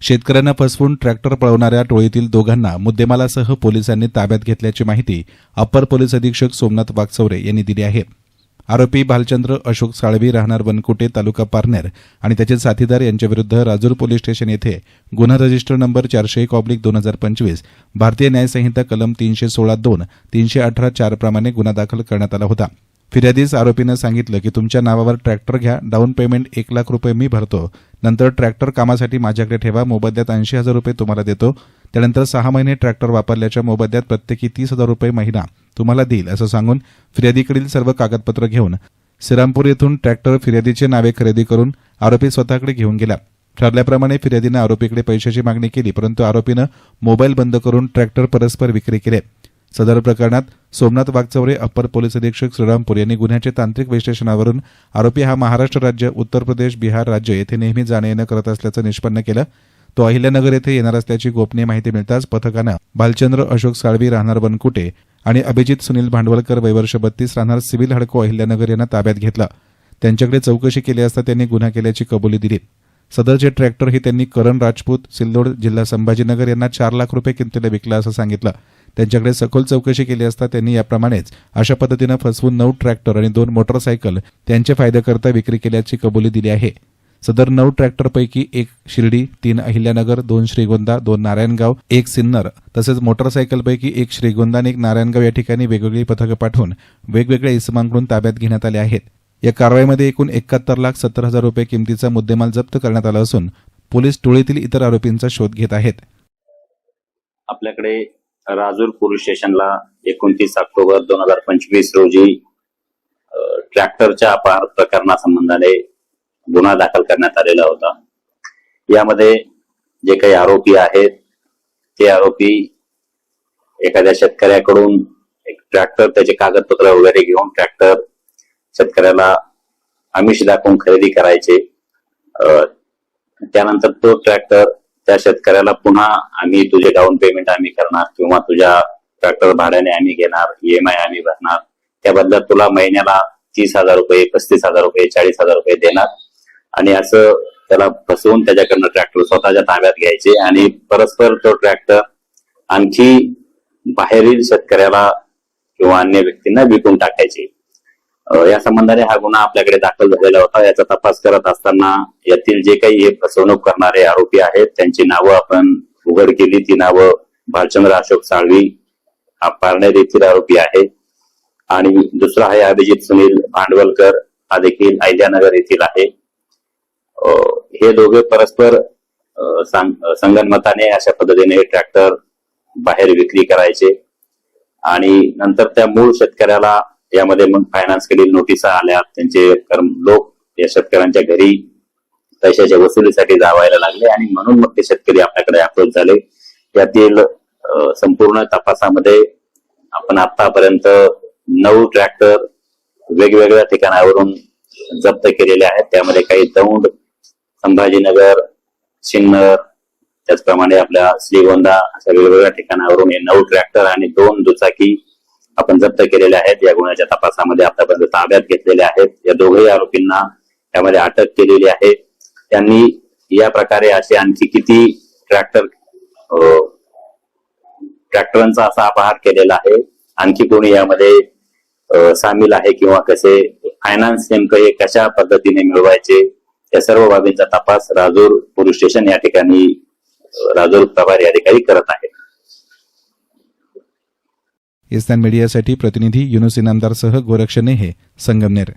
शेतकऱ्यांना फसवून ट्रॅक्टर पळवणाऱ्या टोळीतील दोघांना मुद्देमालासह पोलिसांनी ताब्यात घेतल्याची माहिती अप्पर पोलीस अधीक्षक सोमनाथ वागचौरे यांनी दिली आहे. आरोपी भालचंद्र अशोक साळवी राहणार वनकुटे तालुका पारनेर आणि त्याचे साथीदार यांच्याविरुद्ध राजूर पोलीस स्टेशन येथे गुन्हा रजिस्टर नंबर चारशे एक ऑब्लिक दोन हजार पंचवीस भारतीय न्यायसंहिता कलम तीनशे सोळा दोन तीनशे अठरा चार प्रमाणे गुन्हा दाखल करण्यात आला होता. फिर्यादीस आरोपीनं सांगितलं की तुमच्या नावावर ट्रॅक्टर घ्या डाऊन पेमेंट एक लाख रुपये मी भरतो. नंतर ट्रॅक्टर कामासाठी माझ्याकडे ठेवा मोबदल्यात ऐंशी हजार रुपये तुम्हाला देतो. त्यानंतर सहा महिने ट्रॅक्टर वापरल्याच्या मोबदल्यात प्रत्येकी तीस हजार रुपये महिना तुम्हाला देईल असं सांगून फिर्यादीकडील सर्व कागदपत्र घेऊन श्रीरामपूर येथून ट्रॅक्टर फिर्यादीचे नावे खरेदी करून आरोपी स्वतःकडे घेऊन गेला. ठरल्याप्रमाणे फिर्यादीनं आरोपीकडे पैशाची मागणी केली परंतु आरोपीनं मोबाईल बंद करून ट्रॅक्टर परस्पर विक्री केले. सदर प्रकरणात सोमनाथ वागचौरे अप्पर पोलीस अधीक्षक श्रीरामपूर यांनी गुन्ह्याचे तांत्रिक विश्लेषणावरून आरोपी हा महाराष्ट्र राज्य उत्तर प्रदेश बिहार राज्य येथे नेहमी जाणे येणं करत असल्याचं निष्पन्न केलं. तो अहिल्यानगर येथे येणार असल्याची गोपनीय माहिती मिळताच पथकानं भालचंद्र अशोक साळवी राहणार बनकुटे आणि अभिजित सुनील भांडवलकर वैवर्ष बत्तीस राहणार सिव्हिल हडको अहिल्यानगर यांना ताब्यात घेतलं. त्यांच्याकडे चौकशी केली असता त्यांनी गुन्हा केल्याची कबुली दिली. सदरचे ट्रॅक्टर हे त्यांनी करण राजपूत सिल्लोड जिल्हा संभाजीनगर यांना चार लाख रुपये किमतीला विकला असं सांगितलं. त्यांच्याकडे सखोल चौकशी केली असता त्यांनी याप्रमाणेच अशा पद्धतीनं फसवून नऊ ट्रॅक्टर आणि दोन मोटरसायकल त्यांच्या फायद्याकरता विक्री केल्याची कबुली दिली आहे. सदर नऊ ट्रॅक्टरपैकी एक शिर्डी तीन अहिल्यानगर दोन श्रीगोंदा दोन नारायणगाव एक सिन्नर तसेच मोटरसायकलपैकी एक श्रीगोंदा आणि एक नारायणगाव या ठिकाणी वेगवेगळी पथकं पाठवून वेगवेगळ्या इसमांकडून ताब्यात घेण्यात आले आहेत. या कारवाईमध्ये एकूण एकाहत्तर लाख सत्तर हजार रुपये किमतीचा मुद्देमाल जप्त करण्यात आला असून पोलीस टोळीतील इतर आरोपींचा शोध घेत आहेत. आपल्याकडे राजूर पोलीस स्टेशनला एकोणतीस ऑक्टोबर दोन हजार पंचवीस रोजी ट्रॅक्टरच्या अपहार प्रकरणासंबंधाने गुन्हा दाखल करण्यात आलेला होता. यामध्ये जे काही आरोपी आहेत ते आरोपी एखाद्या शेतकऱ्याकडून एक ट्रॅक्टर त्याचे कागदपत्र वगैरे घेऊन ट्रॅक्टर शेतकऱ्याला आमिष दाखवून खरेदी करायचे. त्यानंतर तो ट्रॅक्टर त्या शेतकऱ्याला पुन्हा आम्ही तुझे डाऊन पेमेंट आम्ही करणार किंवा तुझ्या ट्रॅक्टर भाड्याने आम्ही घेणार ईएमआय आम्ही भरणार. त्या बदल्यात तुला महिन्याला तीस हजार रुपये पस्तीस हजार रुपये चाळीस हजार रुपये देणार. आणि असं त्याला फसवून त्याच्याकडनं ट्रॅक्टर स्वतःच्या ताब्यात घ्यायचे आणि परस्पर तो ट्रॅक्टर आणखी बाहेरील शेतकऱ्याला किंवा अन्य व्यक्तींना विकून टाकायचे. या संबंधाने हा गुन्हा आपल्याकडे दाखल झालेला होता. याचा तपास करत असताना यातील जे काही हे फसवणूक करणारे आरोपी आहेत त्यांची नावं आपण उघड केली. ती नावं भालचंद्र अशोक साळवी हा पारनेर येथील आरोपी आहे आणि दुसरा आहे अभिजित सुनील भांडवलकर हा देखील अहिल्यानगर येथील आहे. हे दोघे परस्पर संगणमताने सांग- अशा पद्धतीने ट्रॅक्टर बाहेर विक्री करायचे. आणि नंतर त्या मूळ शेतकऱ्याला यामध्ये मग फायनान्स कडील नोटिसा आल्या. त्यांचे कर्म लोक या शेतकऱ्यांच्या घरी पैशाच्या वसुलीसाठी जावायला लागले आणि म्हणून मग ते शेतकरी आपल्याकडे अप्रोच झाले. यातील संपूर्ण तपासामध्ये आपण आतापर्यंत नऊ ट्रॅक्टर वेगवेगळ्या ठिकाणावरून जप्त केलेले आहेत. त्यामध्ये काही दौंड संभाजीनगर सिन्नर त्याचप्रमाणे आपल्या श्रीगोंदा अशा वेगवेगळ्या ठिकाणावरून हे नऊ ट्रॅक्टर आणि दोन दुचाकी आपण जप्त केलेल्या आहेत. या गुन्ह्याच्या तपासामध्ये आतापर्यंत ताब्यात घेतलेल्या आहेत. या दोघही आरोपींना त्यामध्ये अटक केलेली आहे. त्यांनी या प्रकारे असे आणखी किती ट्रॅक्टर ट्रॅक्टरांचा असा अपहार केलेला आहे. आणखी कोणी यामध्ये सामील आहे किंवा कसे फायनान्स नेमकं हे कशा पद्धतीने मिळवायचे या सर्व बाबींचा तपास राजूर पोलीस स्टेशन या ठिकाणी राजूर प्रभारी अधिकारी करत आहेत. इस्तान मीडियासाठी प्रतिनिधी युनुस इनामदारसह गोरक्ष नेहे संगमनेर